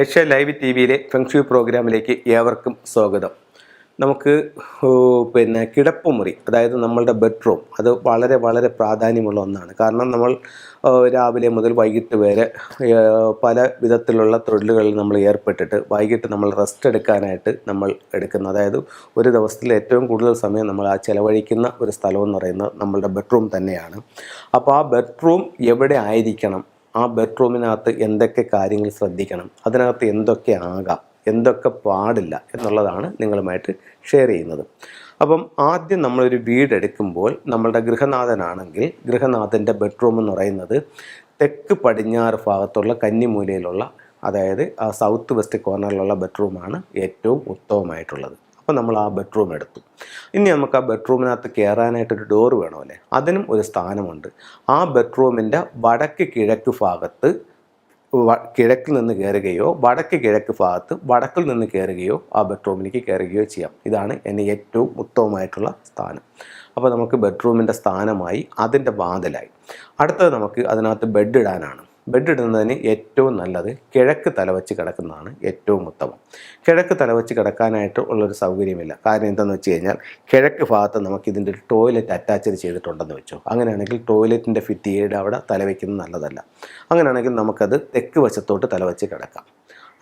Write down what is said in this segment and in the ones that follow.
Asia live T വിയിലെ feng shui പ്രോഗ്രാമിലേക്ക് ഏവർക്കും സ്വാഗതം. നമുക്ക് പിന്നെ കിടപ്പുമുറി അതായത് നമ്മളുടെ ബെഡ്റൂം അത് വളരെ വളരെ പ്രാധാന്യമുള്ള ഒന്നാണ്. കാരണം നമ്മൾ രാവിലെ മുതൽ വൈകിട്ട് വരെ പല വിധത്തിലുള്ള തൊഴിലുകളിൽ നമ്മൾ ഏർപ്പെട്ടിട്ട് വൈകിട്ട് നമ്മൾ റെസ്റ്റ് എടുക്കാനായിട്ട് നമ്മൾ എടുക്കുന്ന. അതായത് ഒരു ദിവസത്തിൽ ഏറ്റവും കൂടുതൽ സമയം നമ്മൾ ആ ചിലവഴിക്കുന്ന ഒരു സ്ഥലം എന്ന് പറയുന്നത് നമ്മളുടെ ബെഡ്റൂം തന്നെയാണ്. അപ്പോൾ ആ ബെഡ്റൂം എവിടെ ആയിരിക്കണം? ആ ബെഡ്റൂമിനകത്ത് എന്തൊക്കെ കാര്യങ്ങൾ ശ്രദ്ധിക്കണം അതിനകത്ത് എന്തൊക്കെ ആകാം എന്തൊക്കെ പാടില്ല എന്നുള്ളതാണ് നിങ്ങളുമായിട്ട് ഷെയർ ചെയ്യുന്നത്. അപ്പം ആദ്യം നമ്മളൊരു വീട് എടുക്കുമ്പോൾ നമ്മളുടെ ഗൃഹനാഥനാണെങ്കിൽ ഗൃഹനാഥന്റെ ബെഡ്റൂം എന്ന് പറയുന്നത് തെക്ക് പടിഞ്ഞാറ് ഭാഗത്തുള്ള കന്നിമൂലയിലുള്ള അതായത് സൗത്ത് വെസ്റ്റ് കോർണറിലുള്ള ബെഡ്റൂമാണ് ഏറ്റവും ഉത്തമമായിട്ടുള്ളത്. അപ്പോൾ നമ്മൾ ആ ബെഡ്റൂം എടുത്തു. ഇനി നമുക്ക് ആ ബെഡ്റൂമിനകത്ത് കയറാനായിട്ടൊരു ഡോർ വേണമല്ലേ? അതിനും ഒരു സ്ഥാനമുണ്ട്. ആ ബെഡ്റൂമിന്റെ വടക്ക് കിഴക്ക് ഭാഗത്ത് കിഴക്കിൽ നിന്ന് കയറുകയോ വടക്ക് കിഴക്ക് ഭാഗത്ത് വടക്കിൽ നിന്ന് കയറുകയോ ആ ബെഡ്റൂമിലേക്ക് കയറുകയോ ചെയ്യാം. ഇതാണ് എന്റെ ഏറ്റവും ഉത്തമമായിട്ടുള്ള സ്ഥാനം. അപ്പോൾ നമുക്ക് ബെഡ്റൂമിന്റെ സ്ഥാനമായി അതിന്റെ വാതിലായി. അടുത്തത് നമുക്ക് അതിനകത്ത് ബെഡ് ഇടാനാണ്. ബെഡ് ഇടുന്നതിന് ഏറ്റവും നല്ലത് കിഴക്ക് തലവച്ച് കിടക്കുന്നതാണ് ഏറ്റവും ഉത്തമം. കിഴക്ക് തലവച്ച് കിടക്കാനായിട്ട് ഉള്ളൊരു സൗകര്യമില്ല. കാരണം എന്താണെന്ന് വെച്ച് കഴിഞ്ഞാൽ കിഴക്ക് ഭാഗത്ത് നമുക്ക് ഇതിന്റെ ഒരു ടോയ്ലറ്റ് അറ്റാച്ച് ചെയ്തിട്ടുണ്ടെന്ന് വെച്ചു. അങ്ങനെയാണെങ്കിൽ ടോയ്ലറ്റിന്റെ ഫിറ്റിയുടെ അവിടെ തലവയ്ക്കുന്നത് നല്ലതല്ല. അങ്ങനെയാണെങ്കിൽ നമുക്കത് തെക്ക് വശത്തോട്ട് തലവച്ച് കിടക്കാം.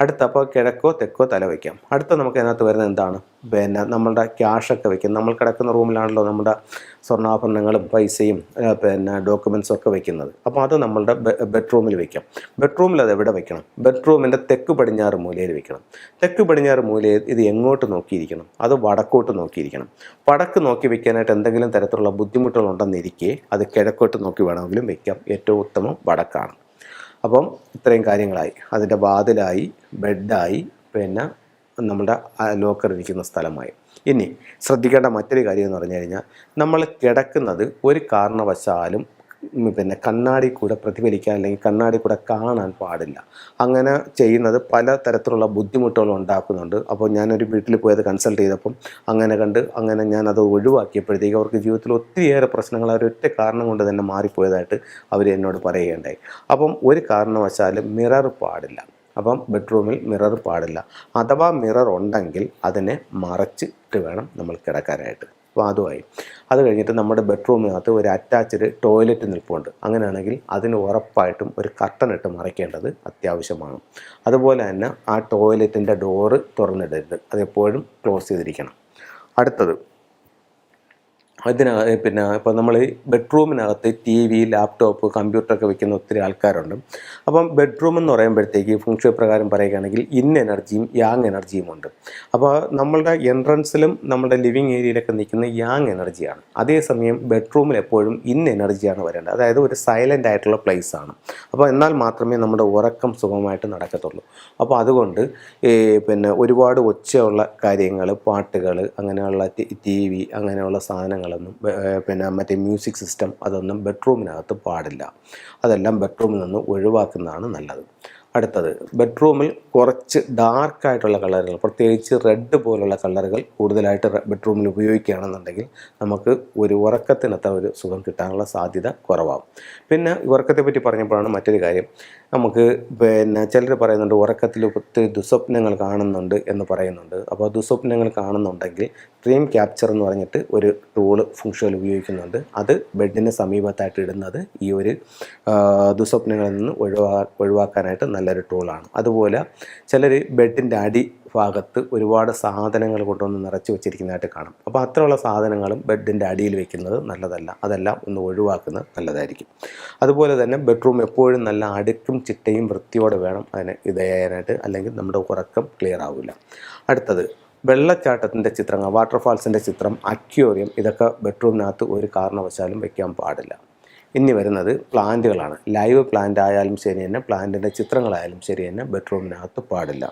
അടുത്ത അപ്പോൾ കിഴക്കോ തെക്കോ തല വയ്ക്കാം. അടുത്ത നമുക്ക് അതിനകത്ത് വരുന്നത് എന്താണ്? പിന്നെ നമ്മളുടെ ക്യാഷൊക്കെ വയ്ക്കും. നമ്മൾ കിടക്കുന്ന റൂമിലാണല്ലോ നമ്മുടെ സ്വർണാഭരണങ്ങളും പൈസയും പിന്നെ ഡോക്യുമെൻസും ഒക്കെ വയ്ക്കുന്നത്. അപ്പോൾ അത് നമ്മളുടെ ബെഡ്റൂമിൽ വയ്ക്കാം. ബെഡ്റൂമിൽ അത് എവിടെ വയ്ക്കണം? ബെഡ്റൂമിന്റെ തെക്ക് പടിഞ്ഞാറ് മൂലയിൽ വയ്ക്കണം. തെക്ക് പടിഞ്ഞാറ് മൂലയിൽ ഇത് എങ്ങോട്ട് നോക്കിയിരിക്കണം? അത് വടക്കോട്ട് നോക്കിയിരിക്കണം. വടക്ക് നോക്കി വയ്ക്കാനായിട്ട് എന്തെങ്കിലും തരത്തിലുള്ള ബുദ്ധിമുട്ടുകളുണ്ടെന്നിരിക്കെ അത് കിഴക്കോട്ട് നോക്കി വേണമെങ്കിലും വയ്ക്കാം. ഏറ്റവും ഉത്തമം വടക്കാണ്. അപ്പം ഇത്രയും കാര്യങ്ങളായി. അതിന്റെ വാതിലായി ബെഡായി പിന്നെ നമ്മുടെ ലോക്കർ ഇരിക്കുന്ന സ്ഥലമായി. ഇനി ശ്രദ്ധിക്കേണ്ട മറ്റൊരു കാര്യം എന്ന് പറഞ്ഞു കഴിഞ്ഞാൽ നമ്മൾ കിടക്കുന്നത് ഒരു കാരണവശാലും പിന്നെ കണ്ണാടി കൂടെ പ്രതിഫലിക്കാൻ അല്ലെങ്കിൽ കണ്ണാടി കൂടെ കാണാൻ പാടില്ല. അങ്ങനെ ചെയ്യുന്നത് പല തരത്തിലുള്ള ബുദ്ധിമുട്ടുകൾ ഉണ്ടാക്കുന്നുണ്ട്. അപ്പോൾ ഞാനൊരു വീട്ടിൽ പോയത് കൺസൾട്ട് ചെയ്തപ്പം അങ്ങനെ കണ്ട് അങ്ങനെ ഞാനത് ഒഴിവാക്കിയപ്പോഴത്തേക്ക് അവർക്ക് ജീവിതത്തിൽ ഒത്തിരിയേറെ പ്രശ്നങ്ങൾ അവർ ഒറ്റ കാരണം കൊണ്ട് തന്നെ മാറിപ്പോയതായിട്ട് അവർ എന്നോട് പറയുകയുണ്ടായി. അപ്പം ഒരു കാരണവശാലും മിറർ പാടില്ല. അപ്പം ബെഡ്റൂമിൽ മിറർ പാടില്ല. അഥവാ മിറർ ഉണ്ടെങ്കിൽ അതിനെ മറച്ചിട്ട് വേണം നമ്മൾ കിടക്കാനായിട്ട്. അതുമായി അത് കഴിഞ്ഞിട്ട് നമ്മുടെ ബെഡ്റൂമിനകത്ത് ഒരു അറ്റാച്ച്ഡ് ടോയ്ലറ്റ് നിൽപ്പുണ്ട്. അങ്ങനെയാണെങ്കിൽ അതിന് ഉറപ്പായിട്ടും ഒരു കർട്ടൻ ഇട്ട് മറയ്ക്കേണ്ടത് അത്യാവശ്യമാണ്. അതുപോലെ തന്നെ ആ ടോയ്ലറ്റിന്റെ ഡോറ് തുറന്നിടരുത്. അതെപ്പോഴും ക്ലോസ് ചെയ്തിരിക്കണം. അടുത്തത്. അതിനക പിന്നെ ഇപ്പോൾ നമ്മൾ ബെഡ്റൂമിനകത്ത് ടി വി ലാപ്ടോപ്പ് കമ്പ്യൂട്ടറൊക്കെ വെക്കുന്ന ഒത്തിരി ആൾക്കാരുണ്ട്. അപ്പം ബെഡ്റൂം എന്ന് പറയുമ്പോഴത്തേക്ക് ഫുങ്ഷോ പ്രകാരം പറയുകയാണെങ്കിൽ ഇൻ എനർജിയും യാങ് എനർജിയും ഉണ്ട്. അപ്പോൾ നമ്മളുടെ എൻട്രൻസിലും നമ്മുടെ ലിവിങ് ഏരിയയിലൊക്കെ നിൽക്കുന്ന യാങ് എനർജിയാണ്. അതേസമയം ബെഡ്റൂമിൽ എപ്പോഴും ഇൻ എനർജിയാണ് വരേണ്ടത്. അതായത് ഒരു സൈലന്റ് ആയിട്ടുള്ള പ്ലേസ് ആണ്. അപ്പോൾ എന്നാൽ മാത്രമേ നമ്മുടെ ഉറക്കം സുഖമായിട്ട് നടക്കത്തുള്ളൂ. അപ്പോൾ അതുകൊണ്ട് പിന്നെ ഒരുപാട് ഒച്ചയുള്ള കാര്യങ്ങൾ പാട്ടുകൾ അങ്ങനെയുള്ള ടി വി അങ്ങനെയുള്ള സാധനങ്ങളൊന്നും ഏർ പിന്നെ മറ്റേ മ്യൂസിക് സിസ്റ്റം അതൊന്നും ബെഡ്റൂമിനകത്ത് പാടില്ല. അതെല്ലാം ബെഡ്റൂമിൽ നിന്ന് ഒഴിവാക്കുന്നതാണ് നല്ലത്. അടുത്തത് ബെഡ്റൂമിൽ കുറച്ച് ഡാർക്കായിട്ടുള്ള കളറുകൾ പ്രത്യേകിച്ച് റെഡ് പോലുള്ള കളറുകൾ കൂടുതലായിട്ട് ബെഡ്റൂമിൽ ഉപയോഗിക്കുകയാണെന്നുണ്ടെങ്കിൽ നമുക്ക് ഒരു ഉറക്കത്തിനത്ര ഒരു സുഖം കിട്ടാനുള്ള സാധ്യത കുറവാകും. പിന്നെ ഉറക്കത്തെ പറ്റി പറഞ്ഞപ്പോഴാണ് മറ്റൊരു കാര്യം. നമുക്ക് പിന്നെ ചിലർ പറയുന്നുണ്ട് ഉറക്കത്തിൽ ഒത്തിരി ദുസ്വപ്നങ്ങൾ കാണുന്നുണ്ട് എന്ന് പറയുന്നുണ്ട്. അപ്പോൾ ദുസ്വപ്നങ്ങൾ കാണുന്നുണ്ടെങ്കിൽ ഡ്രീം ക്യാപ്ചർ എന്ന് പറഞ്ഞിട്ട് ഒരു ടൂൾ ഫുങ്ഷൽ ഉപയോഗിക്കുന്നുണ്ട്. അത് ബെഡിന് സമീപത്തായിട്ട് ഇടുന്നത് ഈ ഒരു ദുസ്വപ്നങ്ങളിൽ നിന്ന് ഒഴിവാ ഒഴിവാക്കാനായിട്ട് നല്ലൊരു ടൂളാണ് അതുപോലെ ചിലർ ബെഡിന്റെ അടി ഭാഗത്ത് ഒരുപാട് സാധനങ്ങൾ കൊണ്ടുവന്ന് നിറച്ച് വെച്ചിരിക്കുന്നതായിട്ട് കാണാം. അപ്പോൾ അത്രയുള്ള സാധനങ്ങളും ബെഡിന്റെ അടിയിൽ വെക്കുന്നത് നല്ലതല്ല. അതെല്ലാം ഒന്ന് ഒഴിവാക്കുന്നത് നല്ലതായിരിക്കും. അതുപോലെ തന്നെ ബെഡ്റൂം എപ്പോഴും നല്ല അടുക്കും ചിട്ടയും വൃത്തിയോടെ വേണം അതിന് ഇത് ചെയ്യാനായിട്ട് അല്ലെങ്കിൽ നമ്മുടെ ഉറക്കം ക്ലിയർ ആവില്ല അടുത്തത് വെള്ളച്ചാട്ടത്തിന്റെ ചിത്രങ്ങൾ വാട്ടർഫാൾസിന്റെ ചിത്രം അക്യോറിയം ഇതൊക്കെ ബെഡ്റൂമിനകത്ത് ഒരു കാരണവശാലും വെക്കാൻ പാടില്ല. ഇനി വരുന്നത് പ്ലാന്റുകളാണ്. ലൈവ് പ്ലാന്റ് ആയാലും ശരി തന്നെ പ്ലാന്റിന്റെ ചിത്രങ്ങളായാലും ശരി തന്നെ ബെഡ്റൂമിനകത്ത് പാടില്ല.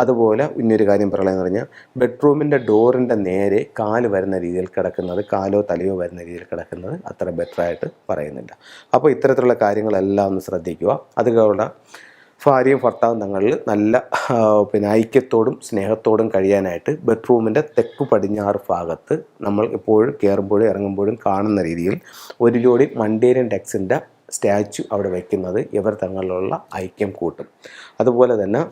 അതുപോലെ ഇനിയൊരു കാര്യം പറയുകയെന്ന് പറഞ്ഞാൽ ബെഡ്റൂമിന്റെ ഡോറിന്റെ നേരെ കാൽ വരുന്ന രീതിയിൽ കിടക്കുന്നത് കാലോ തലയോ വരുന്ന രീതിയിൽ കിടക്കുന്നത് അത്ര ബെറ്ററായിട്ട് പറയുന്നില്ല. അപ്പോൾ ഇത്തരത്തിലുള്ള കാര്യങ്ങളെല്ലാം ഒന്ന് ശ്രദ്ധിക്കുക. അതുകൊണ്ട് ഭാര്യയും ഭർത്താവും തങ്ങളിൽ നല്ല പിന്നെ ഐക്യത്തോടും സ്നേഹത്തോടും കഴിയാനായിട്ട് ബെഡ്റൂമിന്റെ തെക്ക് പടിഞ്ഞാറ് ഭാഗത്ത് നമ്മൾ എപ്പോഴും കയറുമ്പോഴും ഇറങ്ങുമ്പോഴും കാണുന്ന രീതിയിൽ ഒരു ജോഡി മണ്ടേരിയൻ ഡെക്സിന്റെ സ്റ്റാച്ചു അവിടെ വയ്ക്കുന്നത് ഇവർ തങ്ങളിലുള്ള ഐക്യം കൂട്ടും. അതുപോലെ തന്നെ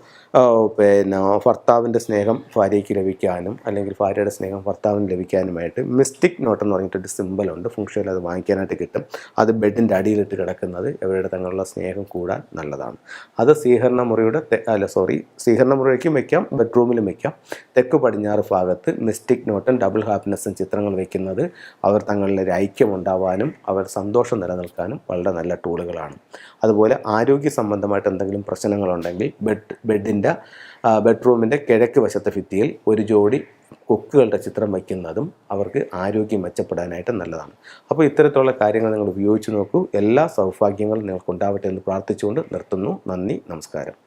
പിന്നെ ഭർത്താവിന്റെ സ്നേഹം ഭാര്യയ്ക്ക് ലഭിക്കാനും അല്ലെങ്കിൽ ഭാര്യയുടെ സ്നേഹം ഭർത്താവിന് ലഭിക്കാനുമായിട്ട് മിസ്റ്റിക് നോട്ട് എന്ന് പറഞ്ഞിട്ടൊരു സിമ്പലുണ്ട് ഫംഗ്ഷനിൽ അത് വാങ്ങിക്കാനായിട്ട് കിട്ടും. അത് ബെഡിന്റെ അടിയിലിട്ട് കിടക്കുന്നത് ഇവരുടെ തങ്ങളുള്ള സ്നേഹം കൂടാൻ നല്ലതാണ്. അത് സ്വീകരണ മുറിയുടെ അല്ല സോറി സ്വീകരണ മുറിയിലേക്കും വയ്ക്കാം ബെഡ്റൂമിലും വയ്ക്കാം തെക്ക് പടിഞ്ഞാറ് ഭാഗത്ത് മിസ്റ്റിക് നോട്ടും ഡബിൾ ഹാപ്പിനെസ്സും ചിത്രങ്ങൾ വയ്ക്കുന്നത് അവർ തങ്ങളിലൊരു ഐക്യം ഉണ്ടാവാനും അവർ സന്തോഷം നിലനിൽക്കാനും വളരെ നല്ല ടൂളുകളാണ്. അതുപോലെ ആരോഗ്യ സംബന്ധമായിട്ട് എന്തെങ്കിലും പ്രശ്നങ്ങളുണ്ടെങ്കിൽ ബെഡ് ബെഡിന്റെ ബെഡ്റൂമിന്റെ കിഴക്ക് വശത്തെ ഭിത്തിയിൽ ഒരു ജോഡി കൊക്കുകളുടെ ചിത്രം വയ്ക്കുന്നതും അവർക്ക് ആരോഗ്യം മെച്ചപ്പെടാനായിട്ട് നല്ലതാണ്. അപ്പോൾ ഇത്തരത്തിലുള്ള കാര്യങ്ങൾ നിങ്ങൾ ഉപയോഗിച്ച് നോക്കൂ. എല്ലാ സൗഭാഗ്യങ്ങളും നിങ്ങൾക്ക് ഉണ്ടാവട്ടെ എന്ന് പ്രാർത്ഥിച്ചുകൊണ്ട് നിർത്തുന്നു. നന്ദി നമസ്കാരം.